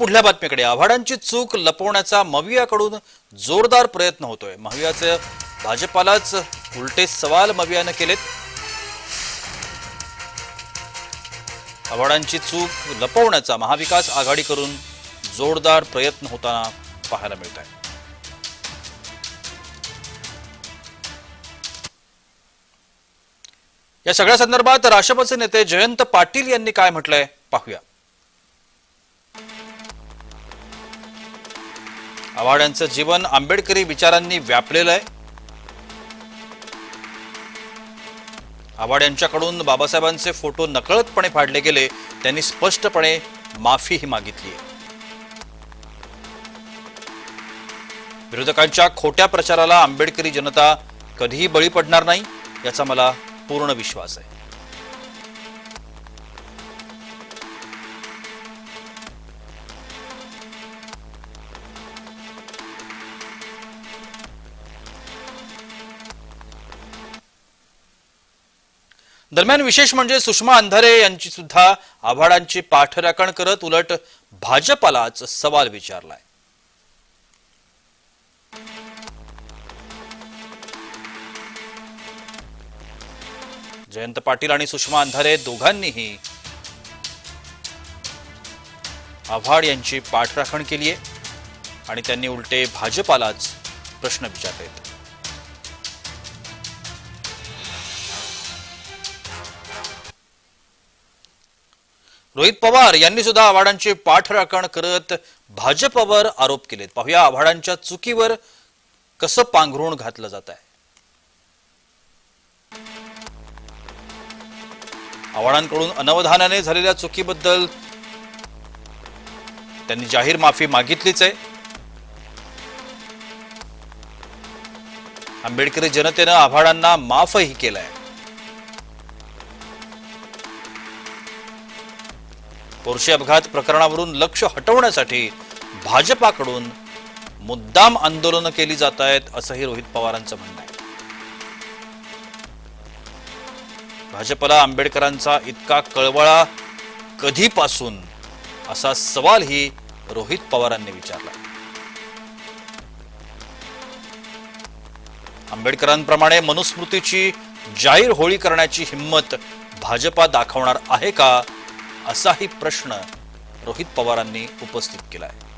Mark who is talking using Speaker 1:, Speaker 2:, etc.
Speaker 1: पुढल्या बातमीकडे. आव्हाडांची चूक लपवण्याचा मवियाकडून जोरदार प्रयत्न होतोय. मवियाचे भाजपालाच उलटे सवाल मवियानं केलेत. आव्हाडांची चूक लपवण्याचा महाविकास आघाडी करून जोरदार प्रयत्न होताना पाहायला मिळत आहे या सगळ्या संदर्भात राष्ट्रपतीचे नेते जयंत पाटील यांनी काय म्हटलंय? पाहूया. आव्हाडांचं जीवन आंबेडकरी विचारांनी व्यापलेलं आहे. आव्हाड यांच्याकडून बाबासाहेबांचे फोटो नकळतपणे फाडले गेले त्यांनी स्पष्टपणे माफीही मागितली आहे. विरोधकांच्या खोट्या प्रचाराला आंबेडकरी जनता कधीही बळी पडणार नाही याचा मला पूर्ण विश्वास आहे. दरम्यान विशेष म्हणजे सुषमा अंधारे यांची सुद्धा आव्हाडांची पाठराखण करत उलट भाजपालाच सवाल विचारलाय. जयंत पाटील आणि सुषमा अंधारे दोघांनीही आव्हाड यांची पाठराखण केली आहे आणि त्यांनी उलटे भाजपालाच प्रश्न विचारलेत रोहित पवार यांनी सुद्धा आव्हाडांची पाठराखण करत भाजपवर आरोप केलेत. पाहूया आव्हाडांच्या चुकीवर कसं पांघरुण घातलं जात आहे. आव्हाडांकडून अनवधानाने झालेल्या चुकीबद्दल त्यांनी जाहीर माफी मागितलीच आहे. आंबेडकरी जनतेनं आव्हाडांना माफही केलाय. पोर्शे अपघात प्रकरणावरून लक्ष हटवण्यासाठी भाजपाकडून मुद्दाम आंदोलनं केली जात आहेत असंही रोहित पवारांचं म्हणणं आहे. भाजपला आंबेडकरांचा इतका कळवळा कधीपासून असा सवालही रोहित पवारांनी विचारला. आंबेडकरांप्रमाणे मनुस्मृतीची जाहीर होळी करण्याची हिंमत भाजपा दाखवणार आहे का? असाही प्रश्न रोहित पवारांनी उपस्थित केला आहे